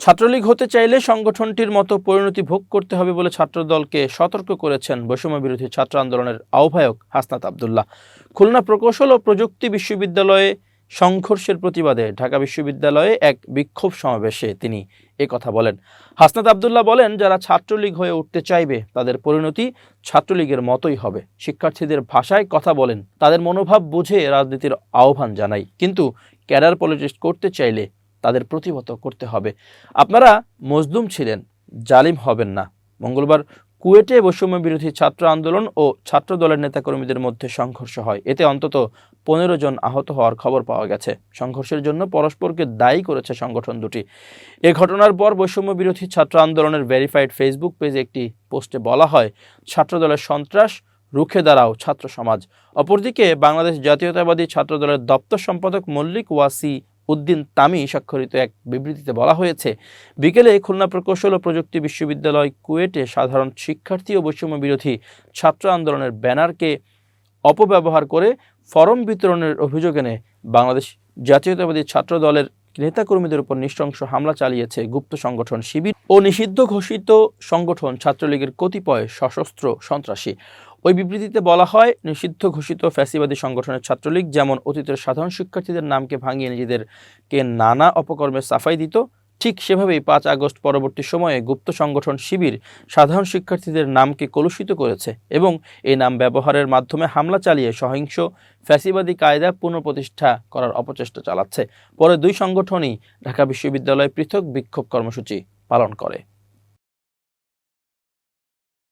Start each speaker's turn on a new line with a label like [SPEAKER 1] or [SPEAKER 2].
[SPEAKER 1] ছাত্রলীগ হতে চাইলে সংগঠনটির মতো পরিণতি ভোগ করতে হবে বলে ছাত্রদলকে সতর্ক করেছেন বৈষম্য বিরোধী ছাত্র আন্দোলনের আহ্বায়ক হাসনাত আবদুল্লাহ। খুলনা প্রকৌশল ও প্রযুক্তি বিশ্ববিদ্যালয়ে সংঘর্ষের প্রতিবাদে ঢাকা বিশ্ববিদ্যালয়ে এক বিক্ষোভ সমাবেশে তিনি এ কথা বলেন। হাসনাত আবদুল্লাহ বলেন, যারা ছাত্রলীগ হয়ে উঠতে চাইবে, তাদের পরিণতি ছাত্রলীগের মতোই হবে। শিক্ষার্থীদের ভাষায় কথা বলেন, তাদের মনোভাব বুঝে রাজনীতির আহ্বান জানাই। কিন্তু ক্যাডার পলিটিক্স করতে চাইলে তাদের প্রতিহত করতে হবে। আপনারা মজলুম ছিলেন, জালিম হবেন না। মঙ্গলবার কুয়েটে বৈষম্য বিরোধী ছাত্র আন্দোলন ও ছাত্র দলের নেতাকর্মীদের মধ্যে সংঘর্ষ হয়। এতে অন্তত পনেরো জন আহত হওয়ার খবর পাওয়া গেছে। সংঘর্ষের জন্য পরস্পরকে দায়ী করেছে সংগঠন দুটি। এ ঘটনার পর বৈষম্য বিরোধী ছাত্র আন্দোলনের ভেরিফাইড ফেসবুক পেজে একটি পোস্টে বলা হয় ছাত্রদলের সন্ত্রাস রুখে দাঁড়াও ছাত্র সমাজ। অপরদিকে বাংলাদেশ জাতীয়তাবাদী ছাত্রদলের দপ্তর সম্পাদক মল্লিক ওয়াসি উদ্দিন তামি স্বাক্ষরিত এক বিবৃতিতে বলা হয়েছে, বিকেলে খুলনা প্রকৌশল ও প্রযুক্তি বিশ্ববিদ্যালয় কুয়েটে সাধারণ শিক্ষার্থী ও বৈষম্য বিরোধী ছাত্র আন্দোলনের ব্যানারকে অপব্যবহার করে ফরম বিতরণের অভিযোগ এনে বাংলাদেশ জাতীয়তাবাদী ছাত্র দলের নেতাকর্মীদের উপর নৃশংস হামলা চালিয়েছে গুপ্ত সংগঠন শিবির ও নিষিদ্ধ ঘোষিত সংগঠন ছাত্রলীগের কতিপয় সশস্ত্র সন্ত্রাসী। ওই বিবৃতিতে বলা হয়, নিষিদ্ধ ঘোষিত ফ্যাসিবাদী সংগঠনের ছাত্রলীগ যেমন অতীতের সাধারণ শিক্ষার্থীদের নামকে ভাঙিয়ে নিজেদেরকে নানা অপকর্মে সাফাই দিত ঠিক সেভাবেই পাঁচ আগস্ট পরবর্তী সময়ে গুপ্ত সংগঠন শিবির সাধারণ শিক্ষার্থীদের নামকে কলুষিত করেছে এবং এই নাম ব্যবহারের মাধ্যমে হামলা চালিয়ে সহিংস ফ্যাসিবাদী কায়দা পুনঃপ্রতিষ্ঠা করার অপচেষ্টা চালাচ্ছে। পরে দুই সংগঠনই ঢাকা বিশ্ববিদ্যালয়ে পৃথক বিক্ষোভ কর্মসূচি পালন করে।